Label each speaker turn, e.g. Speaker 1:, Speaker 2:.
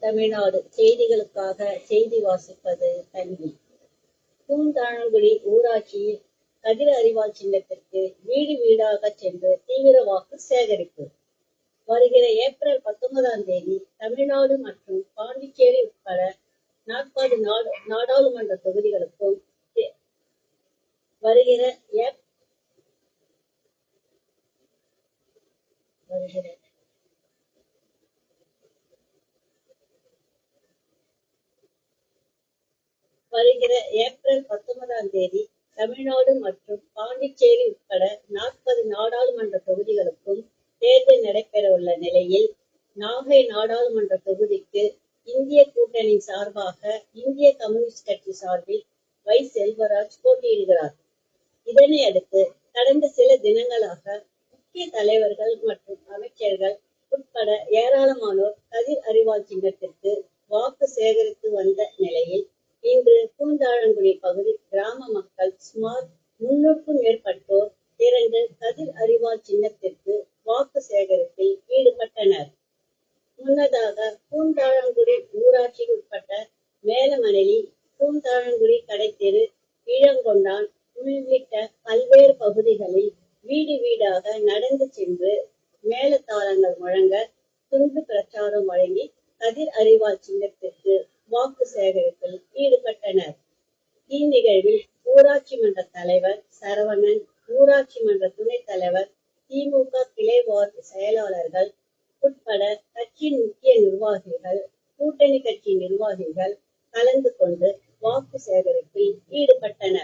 Speaker 1: தமிழ்நாடு செய்திகளுக்காக செய்தி வாசிப்பது தண்ணி. பூந்தாழங்குடி ஊராட்சியில் கதிர அறிவால் சின்னத்திற்கு வீடு வீடாக சென்று தீவிர வாக்கு சேகரிப்பு. வருகிற ஏப்ரல் பத்தொன்பதாம் தேதி தமிழ்நாடு மற்றும் பாண்டிச்சேரி உட்பட நாற்பது நாடு நாடாளுமன்ற தொகுதிகளுக்கும் வருகிற வருகிற வருகிற ஏப்ரல் பத்தொன்பதாம் தேதி தமிழ்நாடு மற்றும் பாண்டிச்சேரி உட்பட நாற்பது நாடாளுமன்ற தொகுதிகளுக்கும் தேர்தல் நடைபெறவுள்ள நிலையில் நாகை நாடாளுமன்ற தொகுதிக்கு இந்திய கூட்டணி சார்பாக இந்திய கம்யூனிஸ்ட் கட்சி சார்பில் வை. செல்வராஜ் போட்டியிடுகிறார். இதனை அடுத்து கடந்த சில தினங்களாக முக்கிய தலைவர்கள் மற்றும் அமைச்சர்கள் உட்பட ஏராளமானோர் கதிர் அறிவால் சின்னத்திற்கு வாக்கு சேகரித்து வந்த நிலையில் பூந்தாழங்குடி பகுதி கிராம மக்கள் சுமார் முன்னூறுக்கும் மேற்பட்டோர் திரண்டு கதிர் அறிவா சின்னத்திற்கு வாக்கு சேகரிப்பில் ஈடுபட்டனர். முன்னதாக பூந்தாழங்குடி ஊராட்சி உட்பட்ட மேலமணலி பூந்தாழங்குடி கடைத்தெரு இளங்கொண்டான் உள்ளிட்ட பல்வேறு பகுதிகளில் வீடு வீடாக நடந்து சென்று மேலத்தாளங்கள் முழங்க துண்டு பிரச்சாரம் வழங்கி கதிர் அறிவால் சின்னத்திற்கு வாக்கு சேகரிப்பில் ஈடுபட்டனர் இந்நிகழ்வில் ஊராட்சி மன்ற தலைவர் சரவணன் ஊராட்சி மன்ற துணைத் தலைவர் திமுக கிளை வார்டு செயலாளர்கள் உட்பட கட்சியின் முக்கிய நிர்வாகிகள் கூட்டணி கட்சி நிர்வாகிகள் கலந்து கொண்டு வாக்கு சேகரிப்பில் ஈடுபட்டனர்.